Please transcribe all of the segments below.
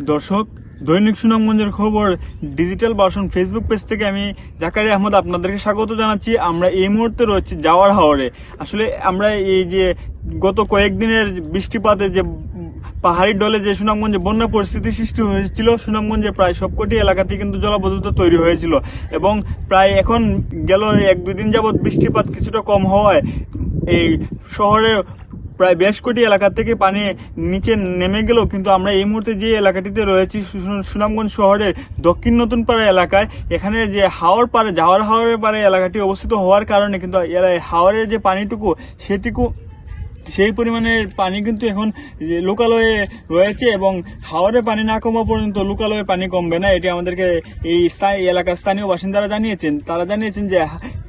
দর্শক, দৈনিক সুনামগঞ্জের খবর ডিজিটাল ভার্সন ফেসবুক পেজ থেকে আমি জাকারি আহমদ আপনাদেরকে স্বাগত জানাচ্ছি। আমরা এই মুহূর্তে রয়েছি যাওয়ার হাওরে। আসলে আমরা এই যে গত কয়েকদিনের বৃষ্টিপাতে যে পাহাড়ি ডলে যে সুনামগঞ্জে বন্যা পরিস্থিতি সৃষ্টি হয়েছিল, সুনামগঞ্জে প্রায় সবকটি এলাকাতে কিন্তু জলাবদ্ধতা তৈরি হয়েছিল এবং প্রায় এখন গেল এক দুই দিন যাবৎ বৃষ্টিপাত কিছুটা কম হওয়ায় এই শহরে প্রায় বেশ কোটি এলাকা থেকে পানি নিচে নেমে গেলেও কিন্তু আমরা এই মুহূর্তে যে এলাকাটিতে রয়েছি সুনামগঞ্জ শহরের দক্ষিণ নতুন পাড়া এলাকায়, এখানে যে হাওয়ার পাড়ে যাওয়ার হাওয়ারের পাড়ে এলাকাটি অবস্থিত হওয়ার কারণে কিন্তু হাওয়ারের যে পানিটুকু, সেটুকু সেই পরিমাণের পানি কিন্তু এখন লোকালয়ে রয়েছে এবং হাওয়ারে পানি না কমা পর্যন্ত লোকালয়ে পানি কমবে না। এটি আমাদেরকে এই এলাকার স্থানীয় বাসিন্দারা জানিয়েছেন। তারা জানিয়েছেন যে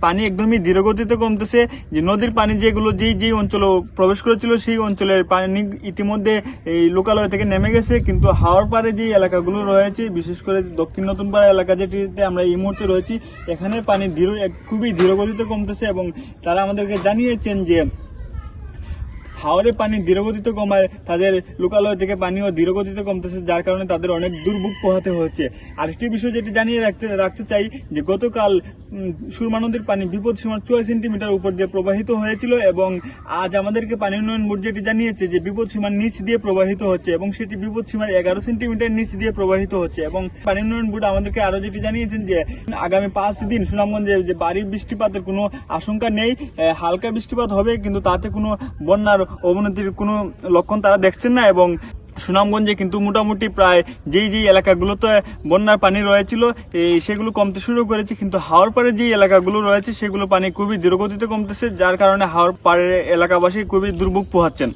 পানি একদমই ধীরগতিতে কমতেছে। যে নদীর পানি যেগুলো, যেই যেই অঞ্চলে প্রবেশ করেছিল, সেই অঞ্চলের পানি ইতিমধ্যে এই লোকালয় থেকে নেমে গেছে। কিন্তু হাওয়ার পারে যে এলাকাগুলো রয়েছে, বিশেষ করে দক্ষিণ নতুন পাড়া এলাকা যেটিতে আমরা এই মুহূর্তে রয়েছি, এখানে পানি ধীর, খুবই ধীরগতিতে কমতেছে এবং তারা আমাদেরকে জানিয়েছেন যে হাওরে পানি ধীরগতিতে কমায়, তাদের লোকালয় থেকে পানিও ধীরগতিতে কমতেছে, যার কারণে তাদের অনেক দুর্ভোগ পোহাতে হচ্ছে। আরেকটি বিষয় যেটি জানিয়ে রাখতে রাখতে চাই, যে গতকাল সুরমা নদীর পানি বিপদ সীমার ছয় সেন্টিমিটার উপর দিয়ে প্রবাহিত হয়েছিল এবং আজ আমাদেরকে পানি উন্নয়ন বোর্ড যেটি জানিয়েছে যে বিপদ সীমার নিচ দিয়ে প্রবাহিত হচ্ছে এবং সেটি বিপদ সীমার এগারো সেন্টিমিটার নিচ দিয়ে প্রবাহিত হচ্ছে এবং পানি উন্নয়ন বোর্ড আমাদেরকে আরও যেটি জানিয়েছেন যে আগামী পাঁচ দিন সুনামগঞ্জে যে বাড়ি বৃষ্টিপাতের কোনো আশঙ্কা নেই হালকা বৃষ্টিপাত হবে, কিন্তু তাতে কোনো বন্যার অবনতির কোনো লক্ষণ তারা দেখছেন না এবং সুনামগঞ্জে কিন্তু মোটামুটি প্রায় যেই যেই এলাকাগুলোতে বন্যার পানি রয়েছিল সেগুলো কমতে শুরু করেছে। কিন্তু হাওড় পাড়ে যেই এলাকাগুলো রয়েছে, সেগুলো পানি খুবই দ্রুতগতিতে কমতেছে, যার কারণে হাওড় পাড়ের এলাকাবাসী খুবই দুর্ভোগ পোহাচ্ছেন।